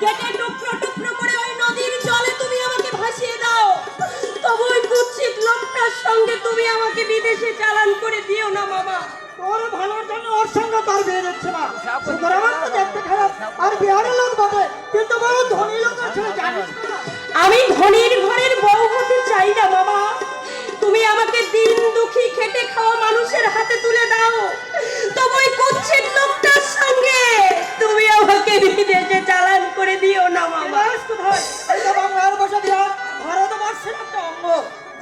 কেটে টুকরো টুকরো করে ওই নদীর জলে তুমি আমাকে ভাসিয়ে দাও। তবু ওই কুৎসিত লোকটার সঙ্গে তুমি আমাকে বিদেশে চালান করে দিও না মামা। ওর ভালোর জন্য ওর সঙ্গে তার বিয়ে দিচ্ছে না সুতরাং তো দেখতে খারাপ। আর বিহারের লোক বটে। কিন্তু বড় ধনী লোক আছে জানিস আমি ধনীর ঘরের বউ হতে চাই না মামা। তুমি আমাকে দিন দুঃখী খেটে খাওয়া মানুষের হাতে তুলে দাও। তবু ওই কুৎসিত লোকটার সঙ্গে তুমি আমাকে বিদেশে চালান করে দিও না মামা কোথায় এটা বাংলার ভাষা দিয়া ভারতবর্ষের একটা অঙ্গ।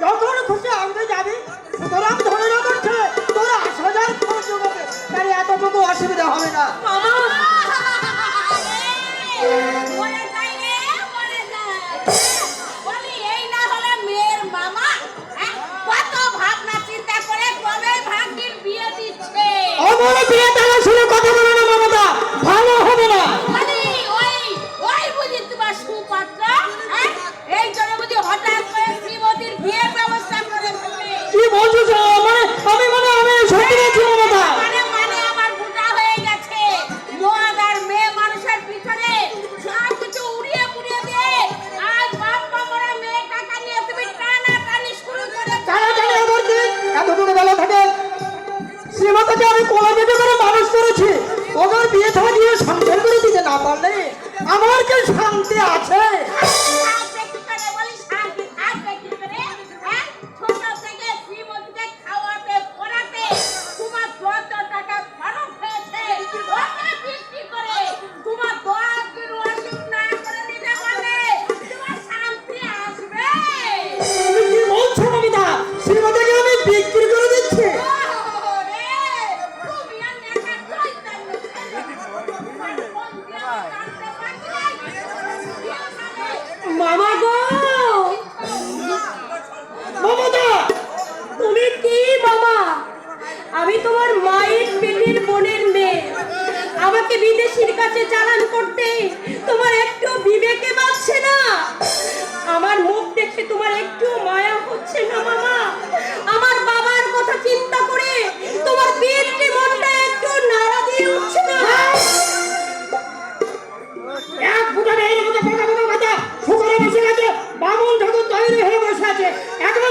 যখন খুশি আনতে যাবি সুতরাং ধরে না করছে তোর আশি হাজার খরচ হবে। তার এতটুকু অসুবিধা হবে না। মামা। আমার বিয়ে তারা শুনে কথা আমাকে বিদেশির কাছে চালান করতে। তোমার একটু বিবেকে বাঁচছে না। আমার মুখ দেখে তোমার একটু মায়া হচ্ছে না, মামা। আমার বাবার কথা চিন্তা করে তোমার পেটকে মনটা একটু নাড়া দিয়ে উঠছে না। এক ফুটা নেই মতো ফাঁকা ফাঁকা ফাঁকা শুকরে বসে গেছে বামুন ঠাকুর তৈরি হয়ে বসে আছে। এখন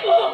আমি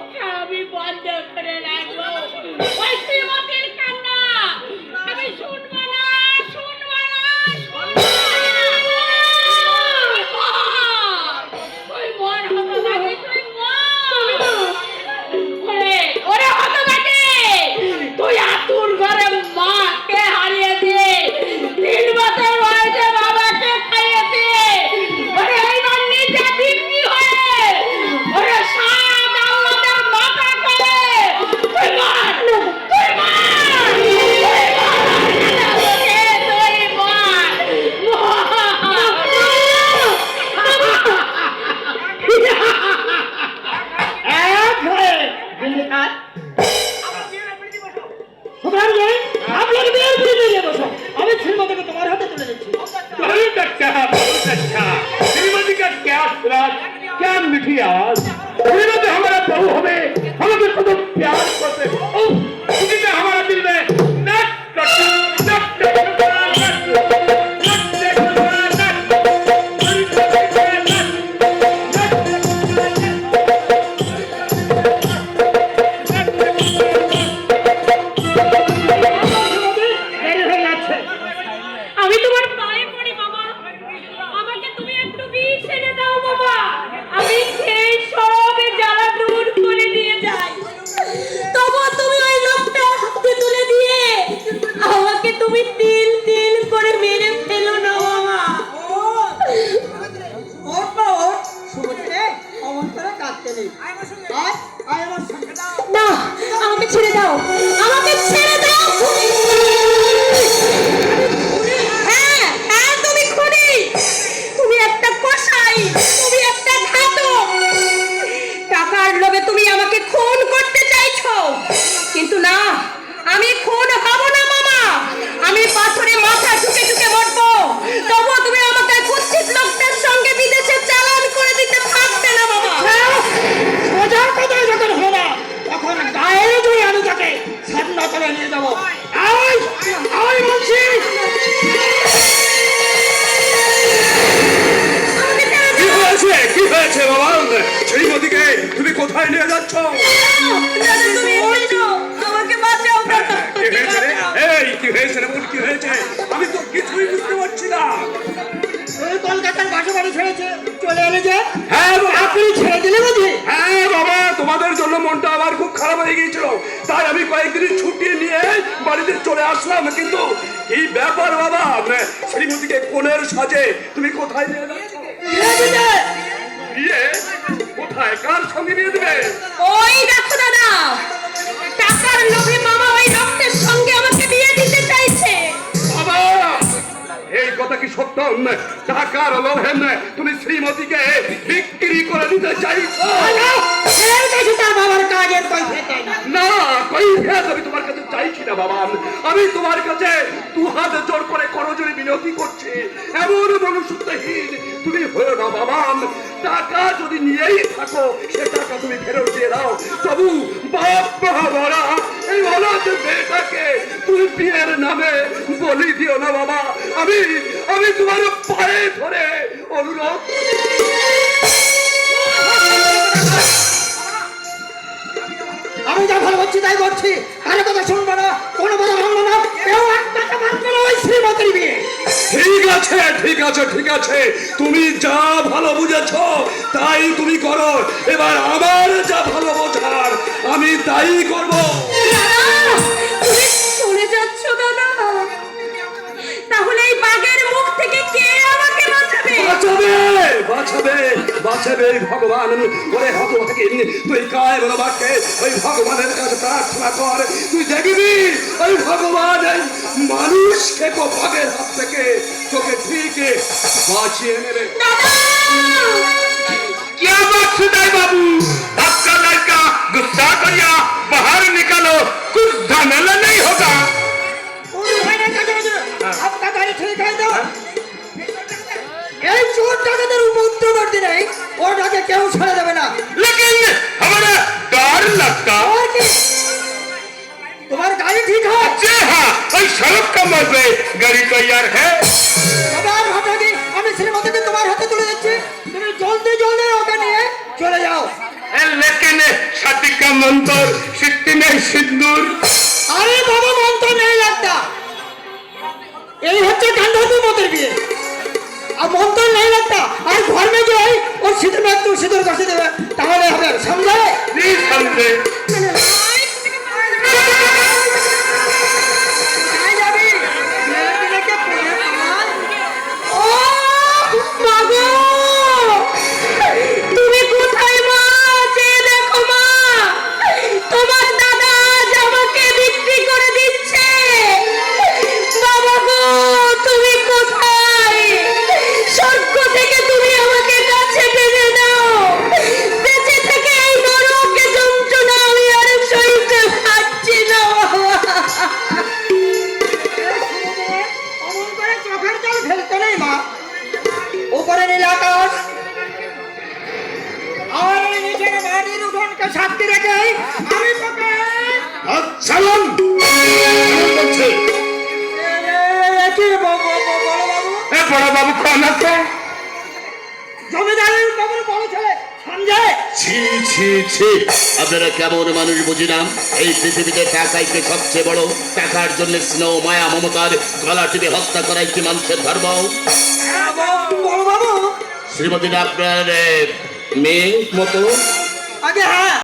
হ্যাঁ হ্যাঁ তুমি খুনি। তুমি একটা কসাই, তুমি একটা ঘাতক। টাকার লোভে তুমি আমাকে খুন করতে চাইছো। কিন্তু না, আমি খুন হব না, মামা। আমি পাথরে মাথা সামনা নিয়ে যাব। আয় আয় বলছি। কি হয়েছে? কি হয়েছে বাবা? শ্রীমতীকে তুমি কোথায় নিয়ে যাচ্ছ? দাদা তুমি এসেছ আমাকে বাঁচাও দাদা কি হয়েছে রে? এই কি হয়েছে? রে কি হয়েছে আমি তো কিছুই বুঝতে পারছি না। কলকাতার বাসা বাড়ি ছেড়েছে। চলে এলে যে? হ্যাঁ আপনি ছেড়ে দিলে বুঝি হ্যাঁ মনটা আমার খুব খারাপ হয়ে গিয়েছিল। তাই আমি কয়েকদিন ছুটি নিয়ে বাড়িতে চলে আসলাম। কিন্তু কি ব্যাপার বাবা? শ্রীমতিকে কোলের সাজে তুমি কোথায় নিয়ে যাচ্ছ? কোথায়? কার সঙ্গে নিয়ে দেবে? ওই দেখো দাদা, টাকার লোভে মামা কথা কি সত্য? টাকার লোভে তুমি শ্রীমতীকে বিক্রি করে দিতে চাইছো? ছেড়ে গেছে তার বাবার কাজের কৈফিয়ত দেয় না। না কই আমি তোমার কাছে চাইছি না বাবা আমি তোমার কাছে দু হাত জোর করে করজোরে বিনতি করছি। এমন তুমি হয়ে না বাবা টাকা যদি নিয়েই থাকো সে টাকা তুমি ফেরত দিয়ে দাও। তবু বাপ এই অনাথ মেয়েটাকে তুমি বিয়ের নামে বলি দিও না, বাবা। আমি আমি তোমার পায়ে ধরে অনুরোধ আমি যা ভালো করছি তাই করছি। কারও কথা শুনব না। কোনো কথা ভাঙবো না। কেউ একটা মাত্র ওই শ্রীমতির বিয়ে। আছে, ঠিক আছে ঠিক আছে। তুমি যা ভালো বুঝেছ, তাই তুমি করো। এবার আমার যা ভালো বোঝার, আমি তাই করব। বাঁচাবে বাঁচাবে বাঁচাবে ভগবান। বলে ভগবানকে তুই কায় বলো বাক্যে ওই ভগবানের কাছে প্রার্থনা কর তুই দেখবি ওই ভগবান মানুষকে কোভাগের হাত থেকে তোকে ঠিক বাঁচিয়ে নেবে। क्या बात सुधाई बाबू आपका लड़का गुस्सा करिया बाहर निकालो कुछ झमेला नहीं होगा ठीक कर এই চোর ডাকাতের উপদ্রব করতে নেই ওর কেউ ছাড়া যাবে না। লেকিন हमारा डर लगता তোমার গাড়ি ঠিক है जी हाँ और सड़क का मजे गाड़ी तैयार है তবে আর ঘটনাটি আমি তোমার হাতে তুলে দিচ্ছি। তুমি জলদি জলদি ওকে নিয়ে চলে যাও। लेकिन शादी का मंत्र सिद्धि আরে বাবা মন তো নেই লাগতা। এই হচ্ছে গান্ধর্ব মতের বিয়ে। আর মন্ত্র নেই একটা, আর ঘর মে যাই ওর একটু সিঁদুর ঘষে দেবে তাহলে হবে সমঝে বড় বাবু কম আছে? জমিদারের কবর বড় ছেলে আপনারা কেমন মানুষ বুঝিলাম? এই পৃথিবীতে টাকাই সবচেয়ে বড় টাকার জন্য স্নেহ মায়া মমতার গলা টিপে হত্যা করাই কি মানুষের ধর্ম। শ্রীমতী আপনার মেয়ে মতো। আগে হ্যাঁ।